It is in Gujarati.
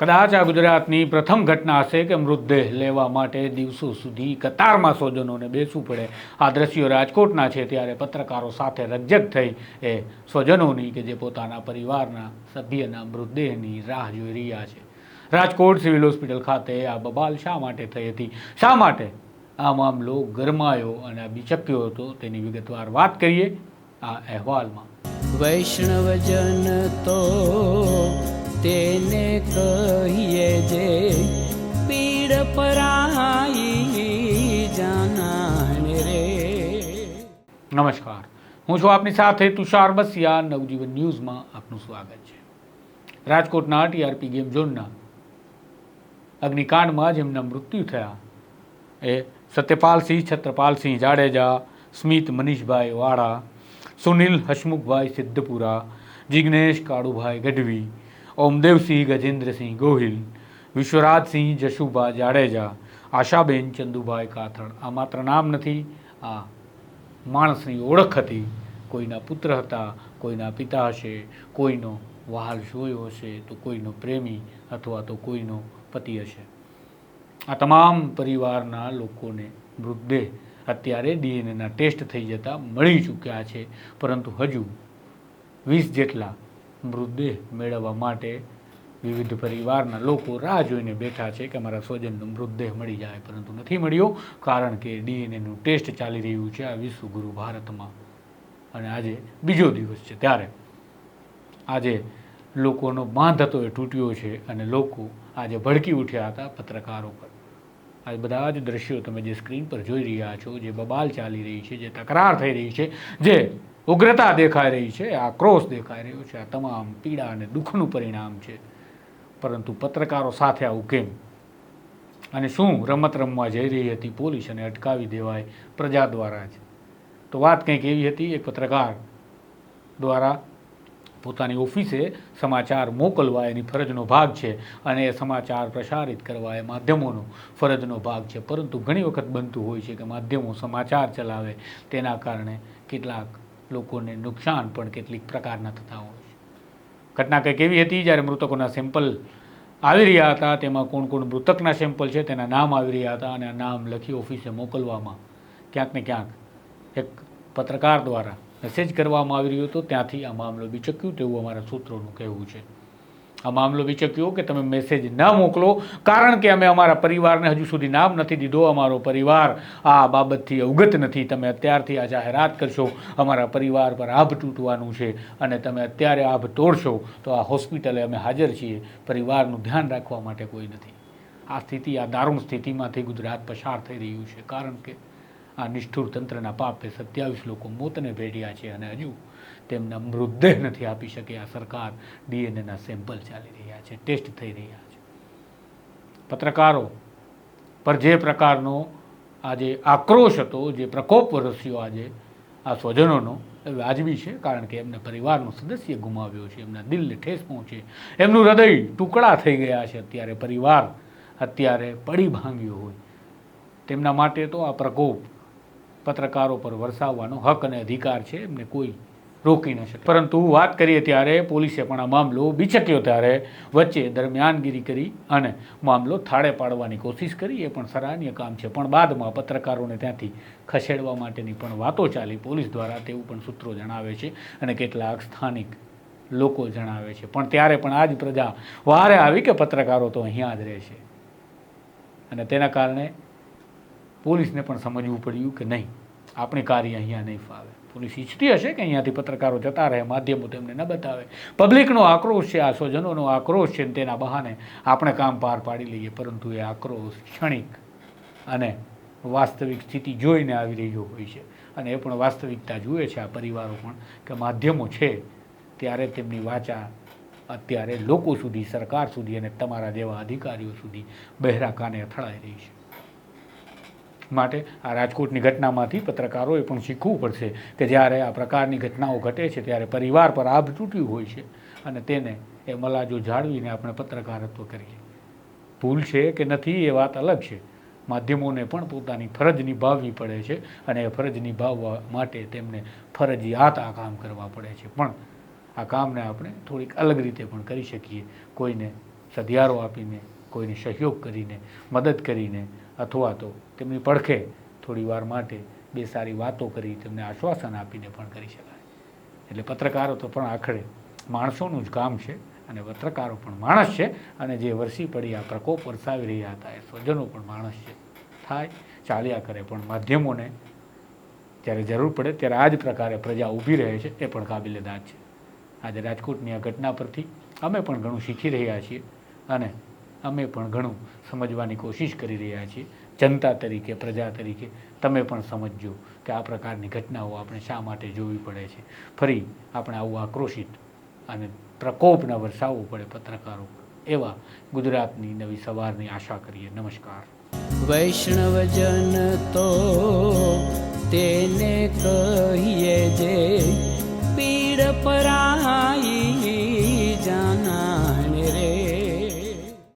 કદાચ આ ગુજરાતની પ્રથમ ઘટના હશે કે મૃતદેહ લેવા માટે દિવસો સુધી કતારમાં સ્વજનોને બેસવું પડે. આ દ્રશ્યો રાજકોટના છે ત્યારે પત્રકારો સાથે રજક થઈ એ સ્વજનોની કે જે પોતાના પરિવારના સભ્યના મૃતદેહની રાહ જોઈ રહ્યા છે. રાજકોટ સિવિલ હોસ્પિટલ ખાતે આ બબાલ શા માટે થઈ હતી? શા માટે આ મામલો ગરમાયો અને આ બિચક્યો હતો? તેની વિગતવાર વાત કરીએ આ અહેવાલમાં. વૈષ્ણવજન તો તેને કહીએ જે પીડ પરાઈ જાનાને રે. નમસ્કાર. હું છું આપની સાથે તુષાર બસિયા. નવજીવન ન્યૂઝમાં આપનું સ્વાગત છે. રાજકોટના ટીઆરપી ગેમ ઝોનના અગ્નિકાંડમાં જેમના મૃત્યુ થયા એ સત્યપાલસિંહ, છત્રપાલસિંહ જાડેજા, સ્મિત મનીષભાઈ વાળા, સુનિલ હસમુખભાઈ સિદ્ધપુરા, જિગ્નેશ કાળુભાઈ ગઢવી ઓમદેવસિંહ ગજેન્દ્રસિંહ ગોહિલ વિશ્વરાજસિંહ જશુભા જાડેજા, આશાબેન ચંદુભાઈ કાથડ આ માત્ર નામ નથી, આ માણસની ઓળખ હતી. કોઈના પુત્ર હતા, કોઈના પિતા હશે, કોઈનો વહાલ જોયો હશે, તો કોઈનો પ્રેમી અથવા તો કોઈનો પતિ હશે. આ તમામ પરિવારના લોકોને મૃતદેહ અત્યારે ડીએનએના ટેસ્ટ થઈ જતા મળી ચૂક્યા છે. પરંતુ હજુ વીસ જેટલા મૃતદેહ મેળવવા માટે વિવિધ પરિવારના લોકો રાહ જોઈને બેઠા છે કે અમારા સ્વજનનો મૃતદેહ મળી જાય પરંતુ નથી મળ્યો કારણ કે ડીએનએનું ટેસ્ટ ચાલી રહ્યું છે આ વિશ્વગુરુ ભારતમાં. અને આજે બીજો દિવસ છે ત્યારે. આજે લોકોનો બાંધ હતો એ તૂટ્યો છે અને લોકો આજે ભડકી ઉઠ્યા હતા પત્રકારો પર. આ બધા જ દ્રશ્યો તમે જે સ્ક્રીન પર જોઈ રહ્યા છો, જે બબાલ ચાલી રહી છે, જે તકરાર થઈ રહી છે, જે ઉગ્રતા દેખાઈ રહી છે આક્રોશ દેખાઈ રહ્યો છે, આ તમામ પીડા અને દુઃખનું પરિણામ છે. પરંતુ પત્રકારો સાથે આવું કેમ? અને શું રમત રમવા જઈ રહી હતી પોલીસ અને અટકાવી દેવાય પ્રજા દ્વારા જ? તો વાત કંઈક એવી હતી, એક પત્રકાર દ્વારા પોતાની ઓફિસે સમાચાર મોકલવા એની ફરજનો ભાગ છે અને એ સમાચાર પ્રસારિત કરવા એ માધ્યમોનો ફરજનો ભાગ છે. પરંતુ ઘણી વખત બનતું હોય છે કે માધ્યમો સમાચાર ચલાવે, તેના કારણે કેટલાક લોકોને નુકસાન પણ કેટલીક પ્રકારના થતા હોય છે. ઘટના કંઈક એવી હતી? જ્યારે મૃતકોના સેમ્પલ આવી રહ્યા હતા, તેમાં કોણ કોણ મૃતકના સેમ્પલ છે, તેના નામ આવી રહ્યા હતા અને આ નામ લખી ઓફિસે મોકલવામાં ક્યાંક ને ક્યાંક એક પત્રકાર દ્વારા મેસેજ કરવામાં આવી રહ્યો હતો. ત્યાંથી આ મામલો બિચક્યું તેવું અમારા સૂત્રોનું કહેવું છે. આ મામલો વિચક્યો કે તમે મેસેજ ન મોકલો. કારણ કે અમે અમારા પરિવારને હજુ સુધી નામ નથી દીધો, અમારો પરિવાર આ બાબતથી અવગત નથી. તમે અત્યારથી આ જાહેરાત કરશો, અમારા પરિવાર પર આભ તૂટવાનું છે અને તમે અત્યારે આભ તોડશો, તો આ હોસ્પિટલે અમે હાજર છીએ. પરિવારનું ધ્યાન રાખવા માટે કોઈ નથી. આ સ્થિતિ, આ દારૂણ સ્થિતિમાંથી ગુજરાત પસાર થઈ રહ્યું છે. કારણ કે આ નિષ્ઠુર તંત્રના પાપે સત્યાવીસ લોકો મોતને ભેટ્યા છે અને હજુ તેમના મૃતદેહ નથી આપી શકે. આ સરકાર ડીએનએના સેમ્પલ ચાલી રહ્યા છે, ટેસ્ટ થઈ રહ્યા છે. પત્રકારો, પર જે પ્રકારનો આજે આક્રોશ હતો, જે પ્રકોપ વરસ્યો આજે આ સ્વજનોનો, એ વાજબી છે, કારણ કે એમને પરિવારનો સદસ્ય ગુમાવ્યો છે, એમના દિલને ઠેસ પહોંચે. એમનું હૃદય ટુકડા થઈ ગયા છે અત્યારે, પરિવાર અત્યારે પડી ભાંગ્યો હોય. તેમના માટે તો આ પ્રકોપ પત્રકારો પર વરસાવવાનો હક અને અધિકાર છે. એમને કોઈ રોકી ન શકે. પરંતુ વાત કરીએ ત્યારે પોલીસે પણ આ મામલો બિચક્યો ત્યારે વચ્ચે દરમિયાનગીરી કરી અને મામલો થાળે પાડવાની કોશિશ કરી. એ પણ સરાહનીય કામ છે. પણ બાદમાં પત્રકારોને ત્યાંથી ખસેડવા માટેની પણ વાતો ચાલી. પોલીસ દ્વારા તેવું પણ સૂત્રો જણાવે છે અને કેટલાક સ્થાનિક લોકો જણાવે છે. પણ ત્યારે પણ આ જ પ્રજા વારે આવી કે પત્રકારો તો અહીંયા જ રહે છે. અને તેના કારણે પોલીસને પણ સમજવું પડ્યું કે નહીં. આપણી કાર્ય અહીંયા નહીં ફાવે. પોલીસ ઈચ્છતી હશે કે અહીંયાથી પત્રકારો જતા રહે, માધ્યમો તેમને ન બતાવે. પબ્લિકનો આક્રોશ છે, આ સ્વજનોનો આક્રોશ છે ને તેના બહાને આપણે કામ પાર પાડી લઈએ, પરંતુ એ આક્રોશ ક્ષણિક અને વાસ્તવિક સ્થિતિ જોઈને આવી રહ્યો હોય છે. અને એ પણ વાસ્તવિકતા જુએ છે આ પરિવારો પણ કે માધ્યમો છે ત્યારે તેમની વાચા અત્યારે લોકો સુધી, સરકાર સુધી અને તમારા જેવા અધિકારીઓ સુધી બહેરા કાને અથડાઈ રહી છે. માટે આ રાજકોટની ઘટનામાંથી પત્રકારોએ પણ શીખવું પડશે કે જ્યારે આ પ્રકારની ઘટનાઓ ઘટે છે ત્યારે પરિવાર પર આભ તૂટ્યું હોય છે અને તેને એ મલાજો જાળવીને આપણે પત્રકારત્વ કરીએ. ભૂલ છે કે નથી એ વાત અલગ છે. માધ્યમોને પણ પોતાની ફરજ નિભાવવી પડે છે અને એ ફરજ નિભાવવા માટે તેમને ફરજિયાત આ કામ કરવા પડે છે. પણ આ કામને આપણે થોડીક અલગ રીતે પણ કરી શકીએ. કોઈને સધિયારો આપીને, કોઈને સહયોગ કરીને, મદદ કરીને અથવા તો તેમની પડખે થોડી વાર માટે બે સારી વાતો કરી, તેમને આશ્વાસન આપીને પણ કરી શકાય. એટલે પત્રકારો તો પણ આખરે માણસોનું જ કામ છે અને પત્રકારો પણ માણસ છે અને જે વરસી પડી આ પ્રકોપ વરસાવી રહ્યા હતા, એ સ્વજનો પણ માણસ છે. થાય, ચાલ્યા કરે પણ માધ્યમોને જ્યારે જરૂર પડે ત્યારે આ જ પ્રકારે પ્રજા ઊભી રહે છે, એ પણ કાબિલેદાદ છે. આજે રાજકોટની આ ઘટના પરથી અમે પણ ઘણું શીખી રહ્યા છીએ અને અમે પણ ઘણું સમજવાની કોશિશ કરી રહ્યા છીએ. જનતા તરીકે, પ્રજા તરીકે, તમે પણ સમજજો કે આ પ્રકારની ઘટનાઓ આપણે શા માટે જોવી પડે છે. ફરી આપણે આવું આક્રોશિત અને પ્રકોપ વરસાવવું પડે પત્રકારો એવા ગુજરાતની નવી સવારની આશા કરીએ. નમસ્કાર. વૈષ્ણવજન તો તેને કહીએ જે પીડ પરાઈ